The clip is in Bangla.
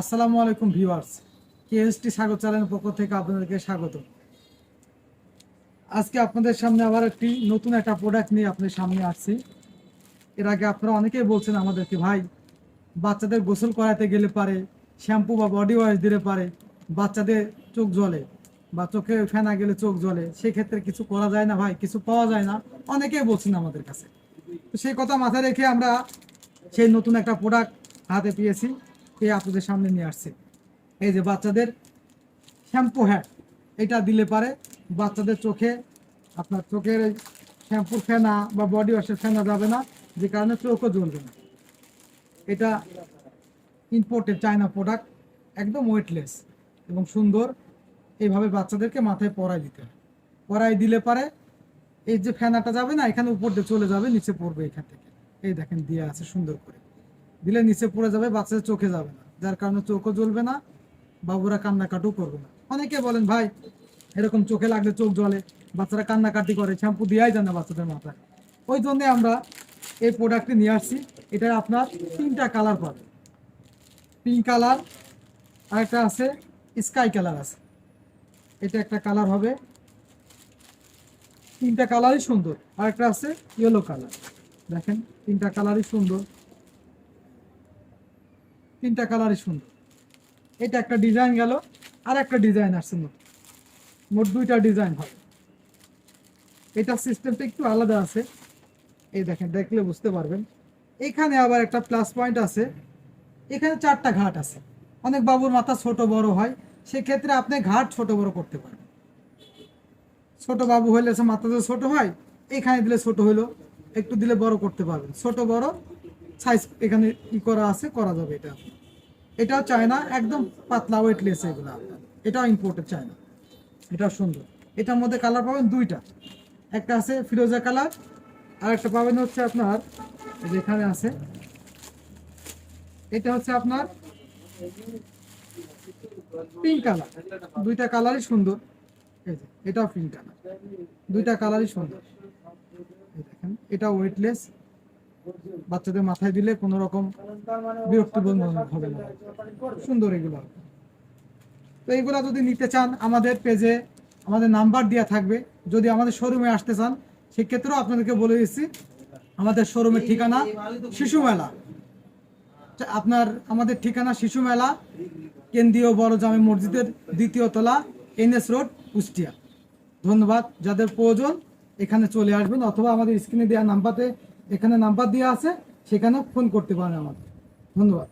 আসসালামু আলাইকুম ভিউয়ার্স। কেএসটি স্বাগত চ্যানেলের পক্ষ থেকে আপনাদেরকে স্বাগত। আজকে আপনাদের সামনে আবার একটি নতুন একটা প্রোডাক্ট নিয়ে আপনাদের সামনে আসছি। এর আগে আপনারা অনেকেই বলছেন আমাদেরকে, ভাই, বাচ্চাদের গোসল করাতে গেলে পারে, শ্যাম্পু বা বডি ওয়াশ দিলে পারে, বাচ্চাদের চোখ জ্বলে বা চোখে ফেনা গেলে চোখ জ্বলে, সেক্ষেত্রে কিছু করা যায় না ভাই, কিছু পাওয়া যায় না। অনেকেই বলছেন আমাদের কাছে। তো সেই কথা মাথায় রেখে আমরা সেই নতুন একটা প্রোডাক্ট হাতে পেয়েছি। পেয়ে আপনাদের সামনে নিয়ে আসছি। এই যে বাচ্চাদের শ্যাম্পু হ্যাট এটা দিলে পারে বাচ্চাদের চোখে, আপনার চোখের এই শ্যাম্পুর ফেনা বা বডি ওয়াশের ফেনা যাবে না, যে কারণে চোখও জ্বলবে না। এটা ইম্পোর্টেড চায়না প্রোডাক্ট একদম ওয়েটলেস এবং সুন্দর। এইভাবে বাচ্চাদেরকে মাথায় পরাই দিতে হয়। পরাই দিলে পারে এই যে ফেনাটা যাবে না, এখানে উপর দিয়ে চলে যাবে, নিচে পড়বে এখান থেকে। এই দেখেন, দিয়ে আছে সুন্দর করে। দিলে নিচে পড়ে যাবে বাচ্চাদের চোখে যাবে না। যার কারণে চোখও জ্বলবে না, বাবুরা কান্নাকাটিও করবে না। অনেকে বলেন, ভাই, এরকম চোখে লাগলে চোখ জ্বলে। বাচ্চারা কান্নাকাটি করে, শ্যাম্পু দেওয়াই যায় না বাচ্চাদের মাথায়। ওই জন্য আমরা এই প্রোডাক্টটি নিয়ে আসছি। এটা আপনার তিনটা কালার পাবে পিঙ্ক কালার আর একটা আছে স্কাই কালার আছে। এটা একটা কালার হবে। তিনটা কালারই সুন্দর। আর একটা আছে ইয়েলো কালার দেখেন, তিনটা কালারই সুন্দর। তিনটা কালারই সুন্দর। এটা একটা ডিজাইন গেল আর একটা ডিজাইন আসছে মোট। মোট দুইটা ডিজাইন হবে এটা সিস্টেমটা একটু আলাদা আছে। এই দেখেন, দেখলে বুঝতে পারবেন। এখানে আবার একটা প্লাস পয়েন্ট আছে। এখানে চারটা ঘাট আছে। অনেক বাবুর মাথা ছোট বড় হয়। সেক্ষেত্রে আপনি ঘাট ছোট বড় করতে পারেন। ছোট বাবু হইলে সে মাথা যদি ছোট হয়, এখানে দিলে ছোট হইল। একটু দিলে বড় করতে পারবেন। ছোট বড় সাইজ এখানে ই করা আছে, করা যাবে এটা। এটাও চায়না, একদম পাতলা ওয়েটলেস এগুলো। এটাও ইম্পোর্টেড চায়না। এটাও সুন্দর। এটার মধ্যে কালার পাবেন দুইটা। একটা আছে ফিরোজা কালার আর একটা পাবেন হচ্ছে আপনার, এই যে এখানে আছে। এটা হচ্ছে আপনার পিঙ্ক কালার দুইটা কালারই সুন্দর। এটাও পিঙ্ক কালার দুইটা কালারই সুন্দর। এটা ওয়েটলেস বাচ্চাদের মাথায় দিলে কোনো রকম বিরক্তিবোধ হবে না। সুন্দর এগুলো। তো এইগুলো যদি নিতে চান, আমাদের পেজে আমাদের নাম্বার দেওয়া থাকবে। যদি আমাদের শোরুমে আসতে চান, সেক্ষেত্রেও আপনাদেরকে বলে দিচ্ছি, আমাদের শোরুমের ঠিকানা শিশু মেলা। আপনার আমাদের ঠিকানা শিশু মেলা, কেন্দ্রীয় বড় জামে মসজিদের দ্বিতীয় তলা, এনএস রোড, কুষ্টিয়া। ধন্যবাদ। যাদের প্রয়োজন, এখানে চলে আসবেন, অথবা আমাদের স্ক্রিনে দেওয়া নাম্বারে এখানে নাম্বার দেওয়া আছে সেখানেও ফোন করতে পারেন আমাকে। ধন্যবাদ।